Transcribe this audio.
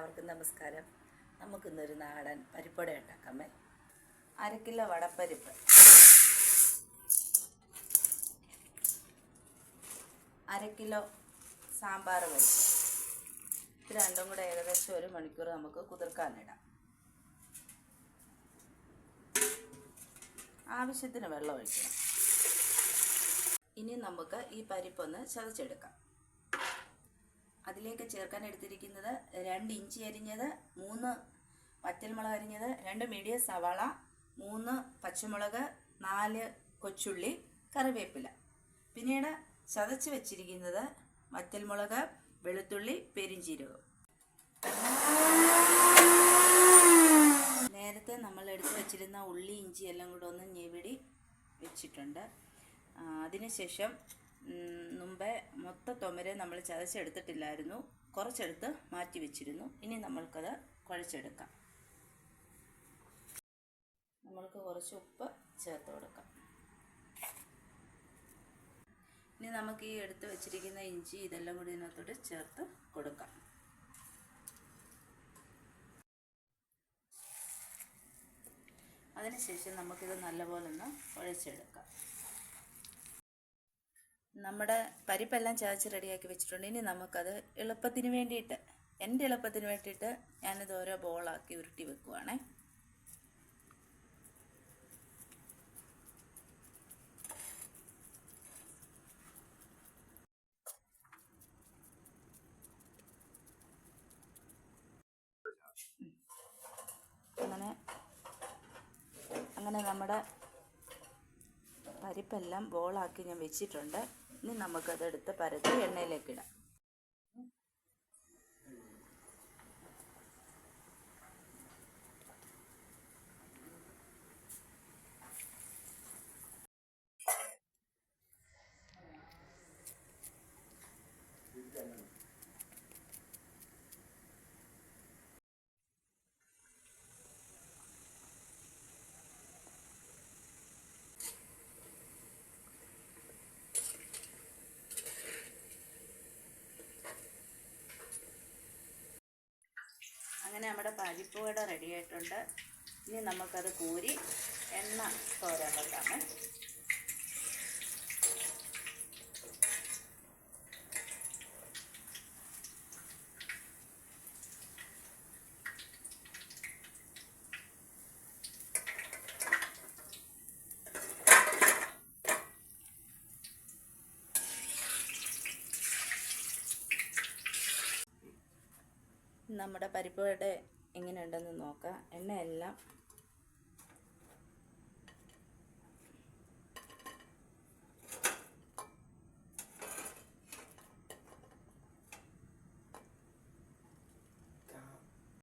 എല്ലാവർക്കും നമസ്കാരം. നമുക്കിന്നൊരു നാടൻ പരിപ്പട ഉണ്ടാക്കാമേ. അര കിലോ വടപ്പരിപ്പ്. അര കിലോ സാമ്പാർ പരിപ്പ് ഇത് രണ്ടും കൂടെ ഏകദേശം ഒരു മണിക്കൂർ നമുക്ക് കുതിർക്കാനിടാം ആവശ്യത്തിന് വെള്ളം ഒഴിക്കണം. ഇനി നമുക്ക് ഈ പരിപ്പൊന്ന് ചതച്ചെടുക്കാം. അതിലേക്ക് ചേർക്കാൻ എടുത്തിരിക്കുന്നത് രണ്ട് ഇഞ്ചി അരിഞ്ഞത് മൂന്ന് വറ്റൽമുളക് അരിഞ്ഞത് രണ്ട് മീഡിയം സവാള മൂന്ന് പച്ചമുളക് നാല് കൊച്ചുള്ളി കറിവേപ്പില. പിന്നീട് ചതച്ച് വെച്ചിരിക്കുന്നത് വറ്റൽമുളക് വെളുത്തുള്ളി പെരിഞ്ചീരകം. നേരത്തെ നമ്മൾ എടുത്തു വെച്ചിരുന്ന ഉള്ളി ഇഞ്ചി എല്ലാം കൂടെ ഒന്ന് ഞെവിടി വെച്ചിട്ടുണ്ട്. അതിനുശേഷം മുമ്പേ മൊത്ത തൊമരെ നമ്മൾ ചതച്ചെടുത്തിട്ടില്ലായിരുന്നു. കുറച്ചെടുത്ത് മാറ്റി വെച്ചിരുന്നു. ഇനി നമ്മൾക്കത് കുഴച്ചെടുക്കാം. നമ്മൾക്ക് കുറച്ച് ഉപ്പ് ചേർത്ത് കൊടുക്കാം. ഇനി നമുക്ക് ഈ എടുത്ത് വെച്ചിരിക്കുന്ന ഇഞ്ചി ഇതെല്ലാം കൂടി ഇതിനകത്തോട്ട് ചേർത്ത് കൊടുക്കാം. അതിനുശേഷം നമുക്കിത് നല്ലപോലെ ഒന്ന് കുഴച്ചെടുക്കാം. നമ്മുടെ പരിപ്പെല്ലാം ചതച്ച് റെഡിയാക്കി വെച്ചിട്ടുണ്ട്. ഇനി നമുക്കത് എളുപ്പത്തിന് വേണ്ടിയിട്ട് എന്റെ എളുപ്പത്തിന് വേണ്ടിയിട്ട് ഞാനിത് ഓരോ ബോളാക്കി ഉരുട്ടി വെക്കുവാണേ. അങ്ങനെ അങ്ങനെ നമ്മുടെ പരിപ്പെല്ലാം ബോളാക്കി ഞാൻ വെച്ചിട്ടുണ്ട്. ഇനി നമുക്കതെടുത്ത് പരത്തി എണ്ണയിലേക്ക് ഇടാം. അങ്ങനെ നമ്മുടെ പരിപ്പ് വട റെഡി ആയിട്ടുണ്ട്. ഇനി നമുക്കത് കൂരി എണ്ണ തോരാൻ വെക്കാമേ. നമ്മുടെ പരിപ്പ് വട എങ്ങനെയുണ്ടെന്ന് നോക്കാം. എണ്ണയെല്ലാം